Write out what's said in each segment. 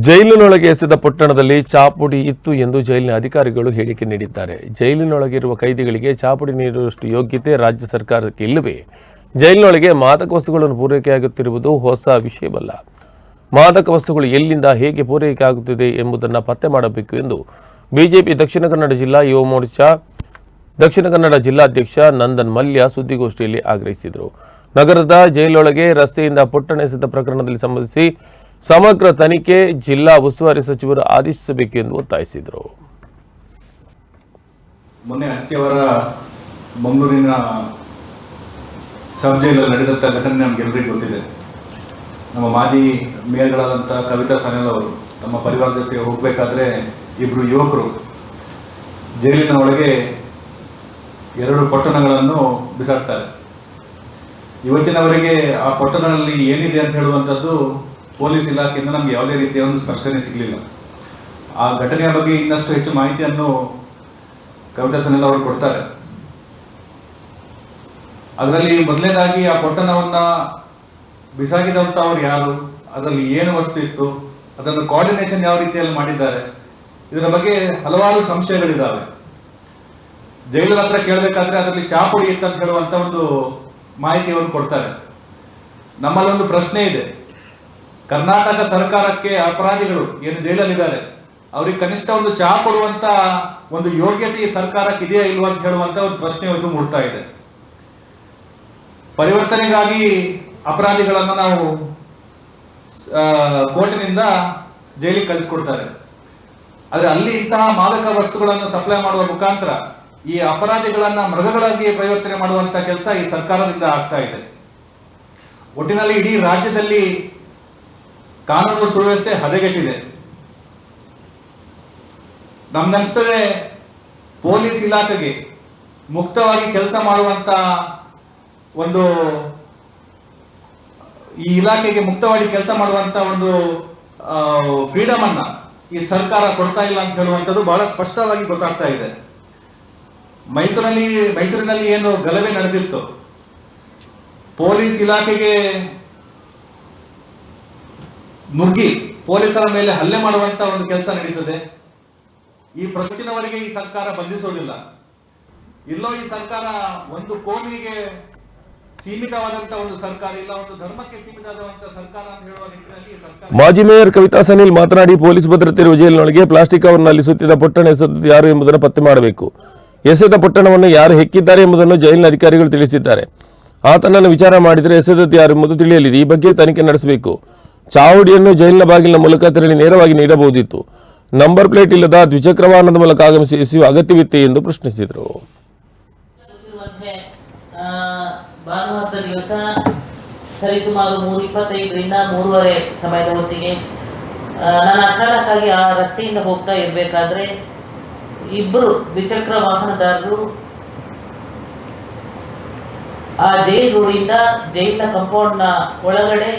ಜೈಲಿನೊಳಗೆ ಎಸೆದ ಪೊಟ್ಟಣದಲ್ಲಿ ಚಾಪುಡಿ ಇತ್ತು ಎಂದು ಜೈಲಿನ ಅಧಿಕಾರಿಗಳು ಹೇಳಿಕೆ ನೀಡಿದ್ದಾರೆ. ಜೈಲಿನೊಳಗಿರುವ ಕೈದಿಗಳಿಗೆ ಚಾಪುಡಿ ನೀಡುವಷ್ಟು ಯೋಗ್ಯತೆ ರಾಜ್ಯ ಸರ್ಕಾರಕ್ಕೆ ಇಲ್ಲವೇ? ಜೈಲಿನೊಳಗೆ ಮಾದಕ ವಸ್ತುಗಳನ್ನು ಪೂರೈಕೆಯಾಗುತ್ತಿರುವುದು ಹೊಸ ವಿಷಯವಲ್ಲ. ಮಾದಕ ವಸ್ತುಗಳು ಎಲ್ಲಿಂದ ಹೇಗೆ ಪೂರೈಕೆ ಆಗುತ್ತಿದೆ ಎಂಬುದನ್ನು ಪತ್ತೆ ಮಾಡಬೇಕು ಎಂದು ಬಿಜೆಪಿ ದಕ್ಷಿಣ ಕನ್ನಡ ಜಿಲ್ಲಾ ಯುವ ಮೋರ್ಚಾ, ದಕ್ಷಿಣ ಕನ್ನಡ ಜಿಲ್ಲಾಧ್ಯಕ್ಷ ನಂದನ್ ಮಲ್ಯ ಸುದ್ದಿಗೋಷ್ಠಿಯಲ್ಲಿ ಆಗ್ರಹಿಸಿದರು. ನಗರದ ಜೈಲೊಳಗೆ ರಸ್ತೆಯಿಂದ ಪುಟ್ಟಣ ಎಸೆದ ಪ್ರಕರಣದಲ್ಲಿ ಸಂಬಂಧಿಸಿ ಸಮಗ್ರ ತನಿಖೆ ಜಿಲ್ಲಾ ಉಸ್ತುವಾರಿ ಸಚಿವರು ಆದೇಶಿಸಬೇಕು ಎಂದು ಒತ್ತಾಯಿಸಿದರು. ಮೊನ್ನೆ ಅತ್ಯವರ ಮಂಗಳೂರಿನ ಸಬ್ ಜೈಲಲ್ಲಿ ನಡೆದಂಥ ಘಟನೆ ನಮಗೆಲ್ಲರಿಗೂ ಗೊತ್ತಿದೆ. ನಮ್ಮ ಮಾಜಿ ಮೇಯರ್ಗಳಾದಂಥ ಕವಿತಾ ಸನೆಲ್ ಅವರು, ತಮ್ಮ ಪರಿವಾರದ ಜೊತೆ ಹೋಗಬೇಕಾದ್ರೆ ಇಬ್ಬರು ಯುವಕರು ಜೈಲಿನ ಒಳಗೆ ಎರಡು ಪೊಟ್ಟಣಗಳನ್ನು ಬಿಸಾಡ್ತಾರೆ. ಇವತ್ತಿನವರೆಗೆ ಆ ಪೊಟ್ಟಣದಲ್ಲಿ ಏನಿದೆ ಅಂತ ಹೇಳುವಂಥದ್ದು ಪೊಲೀಸ್ ಇಲಾಖೆಯಿಂದ ನಮ್ಗೆ ಯಾವುದೇ ರೀತಿಯ ಒಂದು ಸ್ಪಷ್ಟನೆ ಸಿಗಲಿಲ್ಲ. ಆ ಘಟನೆಯ ಬಗ್ಗೆ ಇನ್ನಷ್ಟು ಹೆಚ್ಚು ಮಾಹಿತಿಯನ್ನು ಕವಿತಾ ಸನೆಲ್ ಅವರು ಕೊಡ್ತಾರೆ. ಅದರಲ್ಲಿ ಮೊದಲನೇದಾಗಿ ಆ ಪೊಟ್ಟಣವನ್ನ ಬಿಸಾಕಿದಂತ ಅವ್ರು ಯಾರು, ಅದರಲ್ಲಿ ಏನು ವಸ್ತು ಇತ್ತು, ಅದನ್ನು ಕೋಆರ್ಡಿನೇಷನ್ ಯಾವ ರೀತಿಯಲ್ಲಿ ಮಾಡಿದ್ದಾರೆ, ಇದರ ಬಗ್ಗೆ ಹಲವಾರು ಸಂಶಯಗಳಿದ್ದಾವೆ. ಜೈಲರ ಹತ್ರ ಕೇಳಬೇಕಾದ್ರೆ ಅದರಲ್ಲಿ ಚಾಪುಡಿ ಇತ್ತು ಅಂತ ಹೇಳುವಂತ ಒಂದು ಮಾಹಿತಿಯನ್ನು ಕೊಡ್ತಾರೆ. ನಮ್ಮಲ್ಲೊಂದು ಪ್ರಶ್ನೆ ಇದೆ. ಕರ್ನಾಟಕ ಸರ್ಕಾರಕ್ಕೆ ಅಪರಾಧಿಗಳು ಏನು ಜೈಲಲ್ಲಿದ್ದಾರೆ, ಅವ್ರಿಗೆ ಕನಿಷ್ಠ ಒಂದು ಚಹಾ ಕೊಡುವಂತ ಒಂದು ಯೋಗ್ಯತೆ ಈ ಸರ್ಕಾರಕ್ಕೆ ಇದೆಯಾ ಇಲ್ವಾ ಅಂತ ಹೇಳುವಂತ ಒಂದು ಪ್ರಶ್ನೆ ಒಂದು ಮೂಡ್ತಾ ಇದೆ. ಪರಿವರ್ತನೆಗಾಗಿ ಅಪರಾಧಿಗಳನ್ನು ನಾವು ಕೋರ್ಟಿನಿಂದ ಜೈಲಿಗೆ ಕಳಿಸ್ಕೊಡ್ತಾರೆ. ಆದರೆ ಅಲ್ಲಿ ಇಂತಹ ಮಾದಕ ವಸ್ತುಗಳನ್ನು ಸಪ್ಲೈ ಮಾಡುವ ಮುಖಾಂತರ ಈ ಅಪರಾಧಿಗಳನ್ನ ಮೃಗಗಳಾಗಿ ಪರಿವರ್ತನೆ ಮಾಡುವಂತ ಕೆಲಸ ಈ ಸರ್ಕಾರದಿಂದ ಆಗ್ತಾ ಇದೆ. ಒಟ್ಟಿನಲ್ಲಿ ಇಡೀ ರಾಜ್ಯದಲ್ಲಿ ಕಾನೂನು ಸುವ್ಯವಸ್ಥೆ ಹದಗೆಟ್ಟಿದೆ. ನಮ್ಗನ್ಸ್ತದೆ ಪೊಲೀಸ್ ಇಲಾಖೆಗೆ ಮುಕ್ತವಾಗಿ ಕೆಲಸ ಮಾಡುವಂತ ಒಂದು ಈ ಇಲಾಖೆಗೆ ಮುಕ್ತವಾಗಿ ಕೆಲಸ ಮಾಡುವಂತ ಒಂದು ಫ್ರೀಡಮ್ ಅನ್ನ ಈ ಸರ್ಕಾರ ಕೊಡ್ತಾ ಇಲ್ಲ ಅಂತ ಹೇಳುವಂಥದ್ದು ಬಹಳ ಸ್ಪಷ್ಟವಾಗಿ ಗೊತ್ತಾಗ್ತಾ ಇದೆ. ಮೈಸೂರಲ್ಲಿ ಮೈಸೂರಿನಲ್ಲಿ ಏನು ಗಲಭೆ ನಡೆದಿತ್ತು. ಪೊಲೀಸ್ ಇಲಾಖೆಗೆ ನುಗ್ಗಿ ಪೊಲೀಸರ ಮೇಲೆ ಹಲ್ಲೆ ಮಾಡುವಂತ ಒಂದು ಕೆಲಸ ನಡೀತದೆ. ಈ ಪ್ರತಿದಿನವರೆಗೆ ಈ ಸರ್ಕಾರ ಬಂಧಿಸೋದಿಲ್ಲ. ಇಲ್ಲೋ ಈ ಸರ್ಕಾರ ಒಂದು ಕೋಮಿಗೆ ಸೀಮಿತವಾದಂತ ಒಂದು ಸರ್ಕಾರ ಇಲ್ಲ, ಒಂದು ಧರ್ಮಕ್ಕೆ ಸೀಮಿತವಾದಂತ ಸರ್ಕಾರ ಅಂತ ಹೇಳುವ ನಿಟ್ಟಿನಲ್ಲಿ ಮಾಜಿ ಮೇಯರ್ ಕವಿತಾ ಸನಿಲ್ ಮಾತನಾಡಿ ಪೊಲೀಸ್ ಭದ್ರತೆ ಇರುವ ಜೈಲಿನೊಳಗೆ ಪ್ಲಾಸ್ಟಿಕ್ ಕವರ್ನಲ್ಲಿ ಸುತ್ತಿದ ಪೊಟ್ಟಣ ಎಸೆದದ್ದು ಯಾರು ಎಂಬುದನ್ನು ಪತ್ತೆ ಮಾಡಬೇಕು. ಎಸೆದ ಪೊಟ್ಟಣವನ್ನು ಯಾರು ಹೆಕ್ಕಿದ್ದಾರೆ ಎಂಬುದನ್ನು ಜೈಲಿನ ಅಧಿಕಾರಿಗಳು ತಿಳಿಸಿದ್ದಾರೆ. ಆತನನ್ನು ವಿಚಾರ ಮಾಡಿದರೆ ಎಸೆದದ್ದು ಯಾರು ಎಂಬುದು ತಿಳಿಯಲಿದೆ. ಈ ಬಗ್ಗೆ ತನಿಖೆ ನಡೆಸಬೇಕು. ಚಾವಡಿಯನ್ನು ಜೈಲಿನ ಬಾಗಿಲಿನ ಮೂಲಕ ತೆರಳಿ ನೇರವಾಗಿ ನೀಡಬಹುದಿತ್ತು. ನಂಬರ್ ಪ್ಲೇಟ್ ಇಲ್ಲದ ದ್ವಿಚಕ್ರ ವಾಹನದ ಮೂಲಕ ಆಗಮಿಸಿ ಅಗತ್ಯವಿತ್ತೆ ಎಂದು ಪ್ರಶ್ನಿಸಿದರು. ಭಾನುವಾರದ ದಿವಸ ಸರಿಸುಮಾರು ಮೂರು, ಇಪ್ಪತ್ತೈದರಿಂದ ಮೂರುವರೆ ಸಮಯದ ಹೊತ್ತಿಗೆ ನಾನು ಅಚಾನಕ್ಕಾಗಿ ಆ ರಸ್ತೆಯಿಂದ ಹೋಗ್ತಾ ಇರಬೇಕಾದ್ರೆ ಇಬ್ಬರು ದ್ವಿಚಕ್ರ ವಾಹನದಾರರು ಆ ಜೈಲ್ ರೋಡಿಂದ ಜೈಲಿನ ಕಾಂಪೌಂಡ್ನ ಒಳಗಡೆ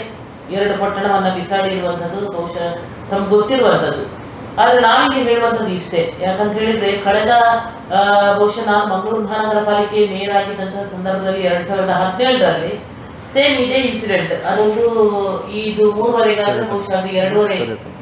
ಎರಡು ಪಟ್ಟಣವನ್ನ ಬಿಸಾಡಿರುವಂಥದ್ದು ಬಹುಶಃ ತಮ್ಗೆ ಗೊತ್ತಿರುವಂಥದ್ದು. ಆದ್ರೆ ನಾವಿಲ್ಲಿ ಹೇಳುವಂಥದ್ದು ಇಷ್ಟೇ. ಯಾಕಂತ ಹೇಳಿದ್ರೆ, ಕಳೆದ ಬಹುಶಃ ನಾನು ಮಂಗಳೂರು ಮಹಾನಗರ ಪಾಲಿಕೆ ಮೇಯರ್ ಆಗಿದ್ದಂತಹ ಸಂದರ್ಭದಲ್ಲಿ ಎರಡ್ ಸಾವಿರದ ಹದಿನೇಳರಲ್ಲಿ ಸೇಮ್ ಇದೇ ಇನ್ಸಿಡೆಂಟ್ ಅದೊಂದು, ಇದು ಮೂರುವರೆಗಾದ್ರೆ ಬಹುಶಃ ಅದು ಎರಡೂವರೆ